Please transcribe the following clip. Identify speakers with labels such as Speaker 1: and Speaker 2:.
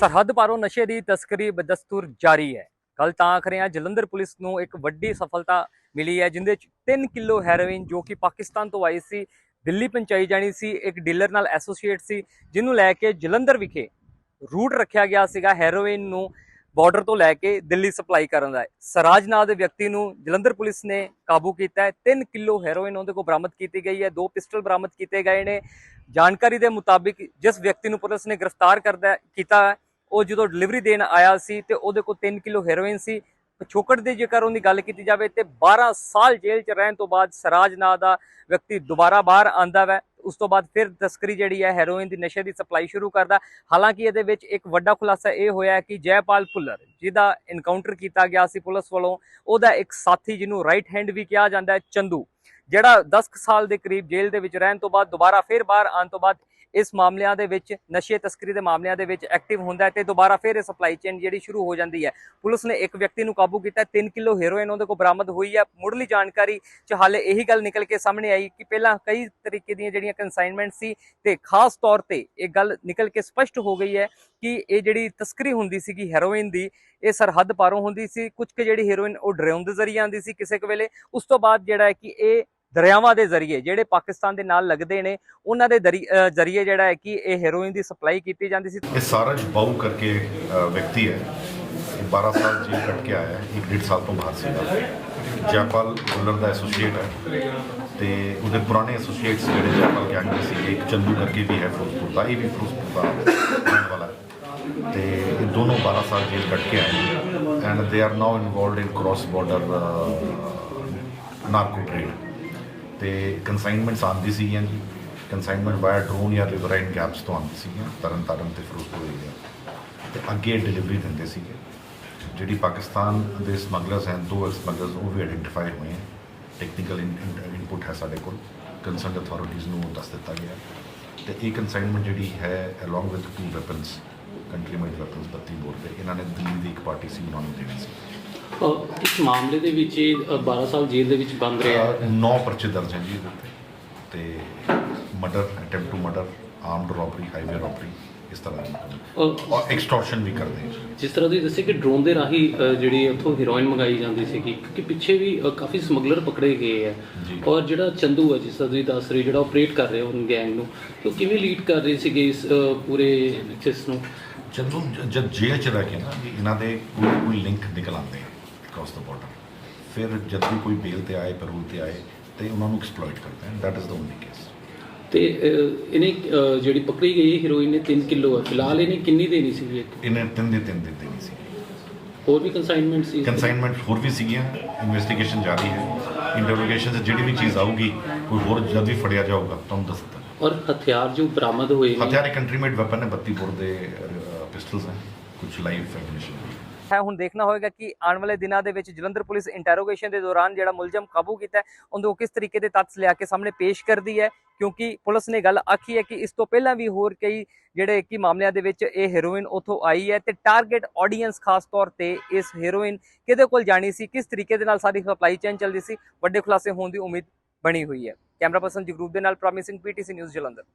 Speaker 1: ਸਰਹੱਦ ਪਾਰੋਂ ਨਸ਼ੇ ਦੀ ਤਸਕਰੀ ਬਦਸਤੂਰ ਜਾਰੀ ਹੈ। ਕੱਲ ਤਾਂ ਆਖ ਰਿਹਾ ਜਲੰਧਰ ਪੁਲਿਸ ਨੂੰ ਇੱਕ ਵੱਡੀ ਸਫਲਤਾ ਮਿਲੀ ਹੈ ਜਿੰਦੇ ਚ 3 ਕਿਲੋ ਹੈਰੋਇਨ ਜੋ ਕਿ ਪਾਕਿਸਤਾਨ ਤੋਂ ਆਈ ਸੀ ਦਿੱਲੀ ਪਹੁੰਚਾਈ ਜਾਣੀ ਸੀ ਇੱਕ ਡੀਲਰ ਨਾਲ ਐਸੋਸੀਏਟ ਸੀ ਜਿਹਨੂੰ ਲੈ ਕੇ ਜਲੰਧਰ ਵਿਖੇ ਰੂਟ ਰੱਖਿਆ ਗਿਆ ਸੀਗਾ ਹੈਰੋਇਨ ਨੂੰ ਬਾਰਡਰ ਤੋਂ ਲੈ ਕੇ ਦਿੱਲੀ ਸਪਲਾਈ ਕਰਨ ਦਾ। ਸਰਾਜ ਨਾਂ ਦੇ ਵਿਅਕਤੀ ਨੂੰ ਜਲੰਧਰ ਪੁਲਿਸ ਨੇ ਕਾਬੂ ਕੀਤਾ ਹੈ। 3 ਕਿਲੋ ਹੈਰੋਇਨ ਉਹਦੇ ਕੋਲ ਬਰਾਮਦ ਕੀਤੀ ਗਈ ਹੈ ਦੋ ਪਿਸਟਲ ਬਰਾਮਦ ਕੀਤੇ ਗਏ ਨੇ। ਜਾਣਕਾਰੀ ਦੇ ਮੁਤਾਬਿਕ ਜਿਸ ਵਿਅਕਤੀ ਨੂੰ ਪੁਲਿਸ ਨੇ ਗ੍ਰਿਫਤਾਰ ਕਰਦਾ ਕੀਤਾ ਹੈ, ਉਹ ਜਦੋਂ ਡਿਲੀਵਰੀ ਦੇਣ ਆਇਆ ਸੀ ਤੇ ਉਹਦੇ ਕੋਲ 3 ਕਿਲੋ ਹੈਰੋਇਨ ਸੀ। ਪਿਛੋਕੜ ਦੀ ਜੇਕਰ ਉਹਦੀ ਗੱਲ ਕੀਤੀ ਜਾਵੇ ਤੇ 12 ਸਾਲ ਜੇਲ੍ਹ 'ਚ ਰਹਿਣ ਤੋਂ ਬਾਅਦ ਸਰਾਜ ਨਾਂ ਦਾ ਵਿਅਕਤੀ ਦੁਬਾਰਾ ਬਾਹਰ ਆਂਦਾ ਵੈ। ਉਸ ਤੋਂ ਬਾਅਦ ਫਿਰ ਤਸਕਰੀ ਜਿਹੜੀ ਹੈ ਹੈਰੋਇਨ ਦੀ ਨਸ਼ੇ ਦੀ ਸਪਲਾਈ ਸ਼ੁਰੂ ਕਰਦਾ। ਹਾਲਾਂਕਿ ਇਹਦੇ ਵਿੱਚ ਇੱਕ ਵੱਡਾ ਖੁਲਾਸਾ ਇਹ ਹੋਇਆ ਕਿ ਜੈਪਾਲ ਭੁੱਲਰ, ਜਿਹਦਾ ਇਨਕਾਊਂਟਰ ਕੀਤਾ ਗਿਆ ਸੀ ਪੁਲਿਸ ਵੱਲੋਂ, ਉਹਦਾ ਇੱਕ ਸਾਥੀ ਜਿਹਨੂੰ ਰਾਈਟ ਹੈਂਡ ਵੀ ਕਿਹਾ ਜਾਂਦਾ ਹੈ, ਚੰਦੂ, ਜਿਹੜਾ 10 ਕੁ ਸਾਲ ਦੇ ਕਰੀਬ ਜੇਲ੍ਹ ਦੇ ਵਿੱਚ ਰਹਿਣ ਤੋਂ ਬਾਅਦ ਦੁਬਾਰਾ ਫਿਰ ਬਾਹਰ ਆਉਣ ਤੋਂ ਬਾਅਦ ਇਸ ਮਾਮਲਿਆਂ ਦੇ ਵਿੱਚ, ਨਸ਼ੇ ਤਸਕਰੀ ਦੇ ਮਾਮਲਿਆਂ ਦੇ ਵਿੱਚ ਐਕਟਿਵ ਹੁੰਦਾ ਹੈ ਤੇ ਦੁਬਾਰਾ ਫਿਰ ਇਹ ਸਪਲਾਈ ਚੇਨ ਜਿਹੜੀ ਸ਼ੁਰੂ ਹੋ ਜਾਂਦੀ ਹੈ। ਪੁਲਿਸ ਨੇ ਇੱਕ ਵਿਅਕਤੀ ਨੂੰ ਕਾਬੂ ਕੀਤਾ 3 ਕਿਲੋ ਹੈਰੋਇਨ ਉਹਦੇ ਕੋਲ ਬਰਾਮਦ ਹੋਈ ਹੈ। ਮੁੱਢਲੀ ਜਾਣਕਾਰੀ ਚ ਹਾਲੇ ਇਹੀ ਗੱਲ ਨਿਕਲ ਕੇ ਸਾਹਮਣੇ ਆਈ ਕਿ ਪਹਿਲਾਂ ਕਈ ਤਰੀਕੇ ਦੀਆਂ ਜਿਹੜੀਆਂ ਕਨਸਾਈਨਮੈਂਟ ਸੀ ਤੇ ਖਾਸ ਤੌਰ ਤੇ ਇਹ ਗੱਲ ਨਿਕਲ ਕੇ ਸਪਸ਼ਟ ਹੋ ਗਈ ਹੈ ਕਿ ਇਹ ਜਿਹੜੀ ਤਸਕਰੀ ਹੁੰਦੀ ਸੀਗੀ ਹੈਰੋਇਨ ਦੀ, ਇਹ ਸਰਹੱਦ ਪਾਰੋਂ ਹੁੰਦੀ ਸੀ। ਕੁਝ ਕੁ ਜਿਹੜੀ ਹੈਰੋਇਨ ਉਹ ਡਰਾਉਣ ਦੇ ਜ਼ਰੀਏ ਆਉਂਦੀ ਸੀ ਕਿਸੇ ਕੁ ਵੇਲੇ। ਉਸ ਤੋਂ ਬਾਅਦ ਜਿਹੜਾ ਹੈ ਕਿ ਇਹ ਦਰਿਆਵਾਂ ਦੇ ਜ਼ਰੀਏ, ਜਿਹੜੇ ਪਾਕਿਸਤਾਨ ਦੇ ਨਾਲ ਲੱਗਦੇ ਨੇ, ਉਹਨਾਂ ਦੇ ਦਰੀ- ਜ਼ਰੀਏ ਜਿਹੜਾ ਹੈ ਕਿ ਇਹ ਹੈਰੋਇਨ ਦੀ ਸਪਲਾਈ ਕੀਤੀ ਜਾਂਦੀ ਸੀ।
Speaker 2: ਇਹ ਸਾਰਜ ਬਾਊ ਕਰਕੇ ਵਿਅਕਤੀ ਹੈ, ਇਹ 12 ਸਾਲ ਜੇਲ੍ਹ ਕੱਟ ਕੇ ਆਇਆ ਹੈ ਇੱਕ ਡੇਢ ਸਾਲ ਤੋਂ ਬਾਹਰ ਸੀਗਾ ਜੈਪਾਲ ਬੁੱਲਰ ਦਾ ਐਸੋਸੀਏਟ ਹੈ ਤੇ ਉਹਦੇ ਪੁਰਾਣੇ ਐਸੋਸੀਏਟਸ ਜਿਹੜੇ ਜੈਪਾਲ ਗੈਂਗ ਦੇ ਸੀ ਇੱਕ ਚੰਦੂ ਕਰਕੇ ਵੀ ਹੈ ਫਿਰੋਜ਼ਪੁਰ ਦਾ, ਇਹ ਵੀ ਫਿਰੋਜ਼ਪੁਰ ਦਾ ਰਹਿਣ ਵਾਲਾ ਤੇ ਇਹ ਦੋਨੋਂ 12 ਸਾਲ ਜੇਲ੍ਹ ਕੱਟ ਕੇ ਆਏ and they are now involved in cross border narco trade ਤੇ ਕਨਸਾਈਨਮੈਂਟਸ ਆਉਂਦੀ ਸੀਗੀਆਂ ਜੀ। ਕਨਸਾਈਨਮੈਂਟ ਵਾਇਆ ਡਰੋਨ ਜਾਂ ਰਿਵਰਾਈਨ ਗੈਪਸ ਤੋਂ ਆਉਂਦੀ ਸੀਗੀਆਂ ਤਰਨ ਤਾਰਨ ਤੇ ਫਿਰੋਜ਼ਪੁਰ ਏਰੀਆ ਤੇ ਅੱਗੇ ਡਿਲੀਵਰੀ ਦਿੰਦੇ ਸੀਗੇ। ਜਿਹੜੀ ਪਾਕਿਸਤਾਨ ਦੇ ਸਮਗਲਰਸ ਹਨ, ਦੋ ਸਮਗਲਰਸ ਉਹ ਵੀ ਆਇਡੈਂਟੀਫਾਈ ਹੋਏ ਹਨ। ਟੈਕਨੀਕਲ ਇਨਪੁਟ ਹੈ ਸਾਡੇ ਕੋਲ। ਕੰਸਰਨਡ ਅਥਾਰਟੀਜ਼ ਨੂੰ ਦੱਸ ਦਿੱਤਾ ਗਿਆ। ਤੇ ਇਹ ਕਨਸਾਈਨਮੈਂਟ ਜਿਹੜੀ ਹੈ along with two weapons country made weapons 32 bore ਦੇ ਇਹਨਾਂ ਨੇ ਦਿੱਲੀ ਦੀ ਇੱਕ ਪਾਰਟੀ ਸੀ, ਉਹਨਾਂ ਨੂੰ ਦੇਣੀ ਸੀ।
Speaker 3: ਅਹ ਇਸ ਮਾਮਲੇ ਦੇ ਵਿੱਚ ਇਹ, ਅਹ 12 ਸਾਲ ਜੇਲ੍ਹ ਦੇ ਵਿੱਚ ਬੰਦ ਰਿਹਾ।
Speaker 2: ਨੌ ਪਰਚੇ ਦਰਜ ਹੈ ਜੀ ਇਹਦੇ ਉੱਤੇ। ਤੇ murder attempt to murder armed robbery highway robbery ਇਸ ਤਰ੍ਹਾਂ ਦੀ
Speaker 3: ਅਹ
Speaker 2: ਔਰ ਐਕਸਟੋਰਸ਼ਨ ਵੀ ਕਰਦੇ ਹੈ ਜੀ।
Speaker 3: ਜਿਸ ਤਰ੍ਹਾਂ ਤੁਸੀਂ ਦੱਸਿਆ ਕਿ ਡਰੋਨ ਦੇ ਰਾਹੀਂ ਅਹ ਜਿਹੜੀ ਉੱਥੋਂ ਹੀਰੋਇਨ ਮੰਗਾਈ ਜਾਂਦੀ ਸੀਗੀ ਕਿਉਂਕਿ ਪਿੱਛੇ ਵੀ ਅਹ ਕਾਫੀ ਸਮਗਲਰ ਪਕੜੇ ਗਏ ਆ।
Speaker 2: ਜੀ।
Speaker 3: ਔਰ ਜਿਹੜਾ ਚੰਦੂ ਹੈ ਜਿਸ ਤਰ੍ਹਾਂ ਤੁਸੀਂ ਦੱਸ ਰਹੇ ਜਿਹੜਾ ਆਪਰੇਟ ਕਰ ਰਿਹਾ ਉਹ ਗੈਂਗ ਨੂੰ ਤੇ ਉਹ ਕਿਵੇਂ ਲੀਡ ਕਰ ਰਹੇ ਸੀਗੇ ਇਸ ਅਹ ਪੂਰੇ ਚਿਸ ਨੂੰ?
Speaker 2: ਜ- ਜਦ ਜੇਲ੍ਹ ਚ ਰਹਿ ਕੇ ਨਾ ਵੀ ਇਹਨਾਂ ਦੇ ਕੋਈ ਕੋਈ ਲਿੰਕ ਨਿਕਲ ਆਉਂਦੇ ਆ। ਕ੍ਰਾਸ ਦਾ ਬਾਰਡਰ ਫਿਰ ਜਦ ਵੀ ਕੋਈ ਬੇਲ ਤੇ ਆਏ ਪੈਰੋਲ ਤੇ ਆਏ ਤੇ ਉਹਨਾਂ ਨੂੰ ਐਕਸਪਲੋਇਟ ਕਰਦੇ ਆ that is the only case
Speaker 3: ਤੇ ਅਹ ਇਹਨੇ ਅਹ ਜਿਹੜੀ ਪਕੜੀ ਗਈ ਹੀਰੋਇਨ ਨੇ 3 ਕਿਲੋ ਹੈ ਫਿਲਹਾਲ ਇਹਨੇ ਕਿੰਨੀ ਦੇਣੀ ਸੀਗੀ ਇੱਕ?
Speaker 2: ਇਹਨੇ ਤਿੰਨ ਦੇ ਤਿੰਨ ਦਿੱਤੇ ਨਹੀਂ ਸੀ
Speaker 3: ਹੋਰ ਵੀ ਕੰਸਾਈਨਮੈਂਟ ਸੀ?
Speaker 2: ਕਨਸਾਈਨਮੈਂਟ ਹੋਰ ਵੀ ਸੀਗੀਆਂ। ਇਨਵੈਸਟੀਗੇਸ਼ਨ ਜਾਰੀ ਹੈ। ਇੰਟਰੋਗੇਸ਼ਨ 'ਚ ਜਿਹੜੀ ਵੀ ਚੀਜ਼ ਆਊਗੀ ਕੋਈ ਹੋਰ ਜਦ ਵੀ ਫੜਿਆ ਜਾਊਗਾ ਤੁਹਾਨੂੰ ਦੱਸ ਦਿੱਤਾ
Speaker 3: ਔਰ ਹਥਿਆਰ ਜੋ ਬਰਾਮਦ ਹੋਏ ਨੇ
Speaker 2: ਹਥਿਆਰ ਕੰਟਰੀ ਮੇਡ ਵੈਪਨ ਹੈ 32 ਬੋਰ ਦੇ ਪਿਸਟਲਸ ਹੈ। ਕੁਝ ਲਾਈਵ ਐਮੂਨੀਸ਼ਨ
Speaker 1: ਹੈ। ਹੁਣ ਦੇਖਣਾ ਹੋਏਗਾ ਕਿ ਆਉਣ ਵਾਲੇ ਦਿਨਾਂ ਦੇ ਵਿੱਚ ਜਲੰਧਰ ਪੁਲਿਸ ਇੰਟਰੋਗੇਸ਼ਨ ਦੇ ਦੌਰਾਨ ਜਿਹੜਾ ਮੁਲਜ਼ਮ ਕਾਬੂ ਕੀਤਾ ਹੈ, ਉਹਨੂੰ ਕਿਸ ਤਰੀਕੇ ਦੇ ਤੱਥ ਲਿਆ ਕੇ ਸਾਹਮਣੇ ਪੇਸ਼ ਕਰਦੀ ਹੈ? ਕਿਉਂਕਿ ਪੁਲਿਸ ਨੇ ਗੱਲ ਆਖੀ ਹੈ ਕਿ ਇਸ ਤੋਂ ਪਹਿਲਾਂ ਵੀ ਹੋਰ ਕਈ ਜਿਹੜੇ ਕਿ ਮਾਮਲਿਆਂ ਦੇ ਵਿੱਚ ਇਹ ਹੀਰੋਇਨ ਉਥੋਂ ਆਈ ਹੈ ਤੇ ਟਾਰਗੇਟ ਆਡੀਅנס ਖਾਸ ਤੌਰ ਤੇ ਇਸ ਹੀਰੋਇਨ ਕਿਹਦੇ ਕੋਲ ਜਾਣੀ ਸੀ, ਕਿਸ ਤਰੀਕੇ ਦੇ ਨਾਲ ਸਾਰੀ ਸਪਲਾਈ ਚੇਨ ਚੱਲਦੀ ਸੀ, ਵੱਡੇ ਖੁਲਾਸੇ ਹੋਣ ਦੀ ਉਮੀਦ ਬਣੀ ਹੋਈ ਹੈ। ਕੈਮਰਾ ਪਰਸਨ ਜਗਰੂਪ ਦੇ ਨਾਲ ਪ੍ਰੋਮਿਸਿੰਗ ਪੀਟੀਸੀ ਨਿਊਜ਼ ਜਲੰਧਰ।